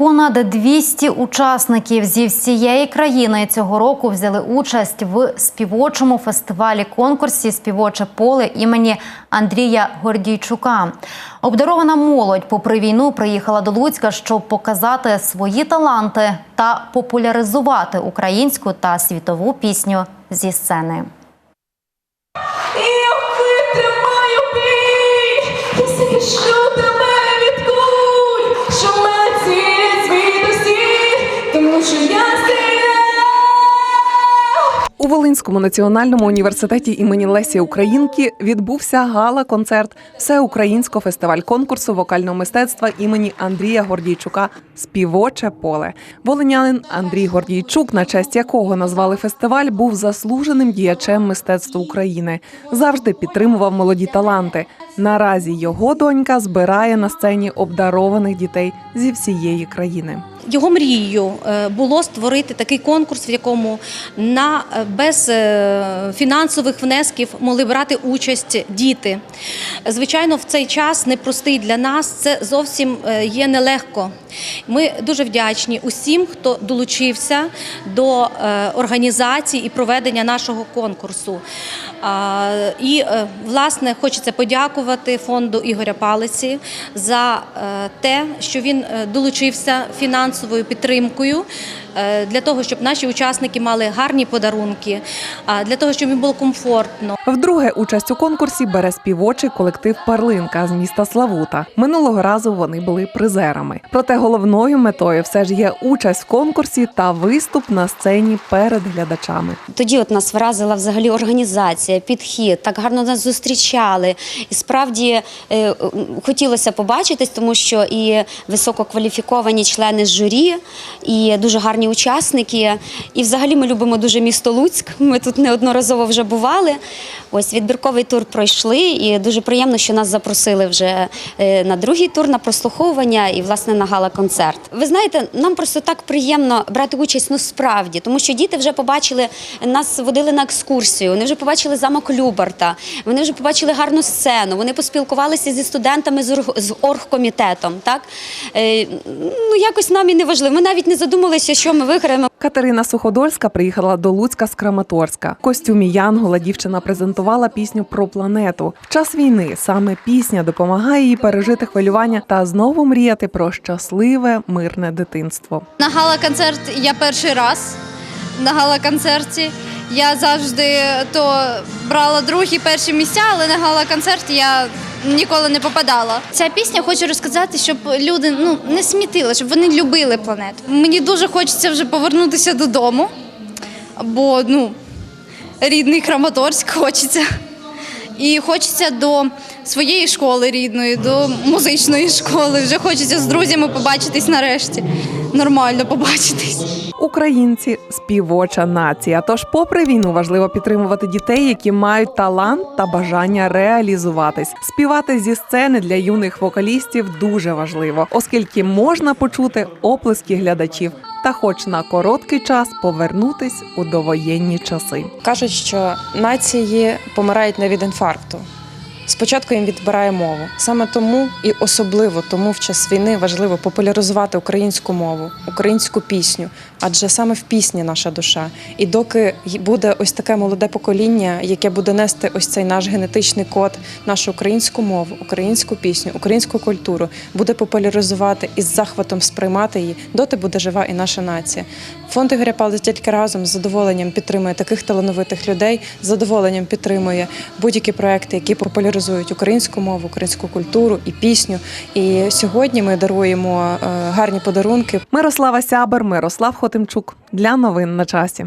Понад 200 учасників зі всієї країни цього року взяли участь в співочому фестивалі конкурсі Співоче поле імені Андрія Гордійчука. Обдарована молодь, попри війну, приїхала до Луцька, щоб показати свої таланти та популяризувати українську та світову пісню зі сцени. Що я. У Волинському національному університеті імені Лесі Українки відбувся гала-концерт Всеукраїнського фестиваль конкурсу вокального мистецтва імені Андрія Гордійчука Співоче поле. Волинянин Андрій Гордійчук, на честь якого назвали фестиваль, був заслуженим діячем мистецтва України. Завжди підтримував молоді таланти. Наразі його донька збирає на сцені обдарованих дітей зі всієї країни. Його мрією е, було створити такий конкурс, в якому на е, без е, фінансових внесків могли брати участь діти. Звичайно, в цей час непростий для нас. Це зовсім є нелегко. Ми дуже вдячні усім, хто долучився до організації і проведення нашого конкурсу. І власне хочеться подякувати фонду Ігоря Палиці за те, що він долучився фінансовою підтримкою е, для того, щоб наші учасники мали гарні подарунки, а, для того, щоб їм було комфортно. Вдруге участь у конкурсі бере співочий колектив Парлинка з міста Славута. Минулого разу вони були призерами. Проте головною метою все ж є участь в конкурсі та виступ на сцені перед глядачами. Тоді от нас вразила взагалі організація, підхід, так гарно нас зустрічали. І справді е, хотілося побачитись, тому що і висококваліфіковані члени журі, і дуже гарні учасники. І взагалі ми любимо дуже місто Луцьк. Ми тут неодноразово вже бували. Ось відбірковий тур пройшли, і дуже приємно, що нас запросили вже е, на другий тур на прослуховування і власне на гала-концерт. Ви знаєте, нам просто так приємно брати участь ну справді, тому що діти вже побачили нас водили на екскурсію. Вони вже побачили замок Любарта. Вони вже побачили гарну сцену. Вони поспілкувалися зі студентами з оргкомітетом. Так Е, ну якось нам і не важливо. Ми навіть не задумалися, що ми виграємо. Катерина Суходольська приїхала до Луцька з Краматорська. В костюмі Янгола дівчина презентувала пісню про планету. В час війни саме пісня допомагає їй пережити хвилювання та знову мріяти про щасливе мирне дитинство. На гала-концерт я перший раз на гала-концерті. Я завжди то брала другі перші місця, але на гала-концерт я ніколи не попадала. Ця пісня хочу розказати, щоб люди ну не смітили, щоб вони любили планету. Мені дуже хочеться вже повернутися додому, бо ну рідний Краматорськ хочеться. І хочеться до своєї школи рідної, до музичної школи. Вже хочеться з друзями побачитись нарешті. Нормально побачитись. Українці співоча нація. Тож, попри війну, важливо підтримувати дітей, які мають талант та бажання реалізуватись. Співати зі сцени для юних вокалістів дуже важливо, оскільки можна почути оплески глядачів та, хоч на короткий час, повернутись у довоєнні часи. Кажуть, що нації помирають не від інфаркту. Спочатку їм відбирає мову. Саме тому і особливо тому в час війни важливо популяризувати українську мову, українську пісню, адже саме в пісні наша душа. І доки буде ось таке молоде покоління, яке буде нести ось цей наш генетичний код, нашу українську мову, українську пісню, українську культуру, буде популяризувати і з захватом сприймати її, доти буде жива і наша нація. Фонд Ігоря Павловича тільки разом з задоволенням підтримує таких талановитих людей, з задоволенням підтримує будь-які проекти, які популяризують українську мову, українську культуру і пісню. І сьогодні ми даруємо е, гарні подарунки Мирослава Сябер, Мирослав Хотимчук для новин на часі.